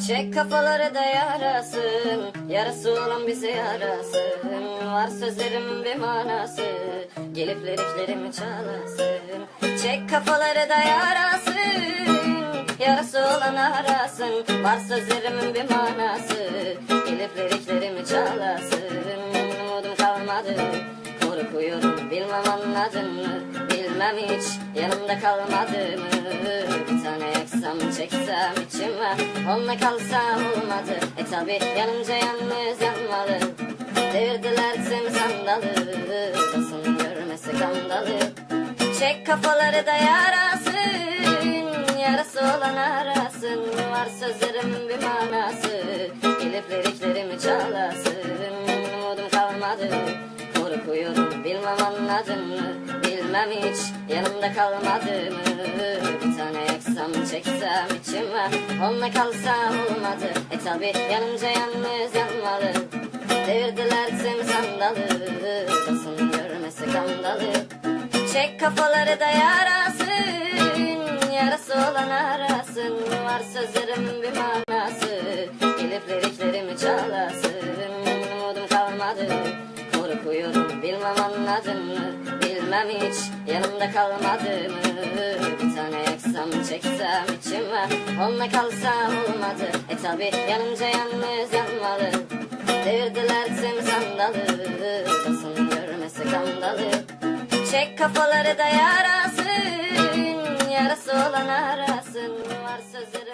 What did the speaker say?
Çek kafaları da yarasın. Yarası olan bizi yarasın Var sözlerim bir manası. Gelip liriklerimi çalasın. Çek kafaları da yarasın. Yarası olan arasın. Var sözlerimin bir manası. Gelip liriklerimi çalasın. Umudum kalmadı. Korkuyorum. Bilmem anladın mı Bilmem hiç yanımda kalmadı mı Bir tane yaksam çeksem içime. Onunla kalsam olmadı. E tabi yanınca yalnız yanmalı. Devirdiler tüm sandalı. Basın görmesi kandalı? Çek kafaları da yarasın. Yarası olan arasın. Var sözlerimin bir manası. Gelip liriklerimi çalasın. Umudum kalmadı Korkuyorum bilmem anladın mı? Bilmem hiç yanımda kalmadı mı? Bir tane yaksam çeksem içime. Onunla kalsam olmadı. E tabi yanınca yalnız yanmalı. Devirdiler tüm sandalı. Basın görmesi kandalı? Çek kafaları da yarasın. Yarası olan arasın. Var sözlerim bir manası. Gelip liriklerimi çalasın. Umudum kalmadı Korkuyorum bilmem anladın mı? Bilmem hiç yanımda kalmadı mı? Bir tane yaksam çeksem içime. Onunla kalsam olmadı. E tabi yanınca yalnız yanmalı. Devirdiler tüm sandalı. Basın görmesi kandalı? Çek kafaları da yarasın. Yarası olan arasın. Var sözleri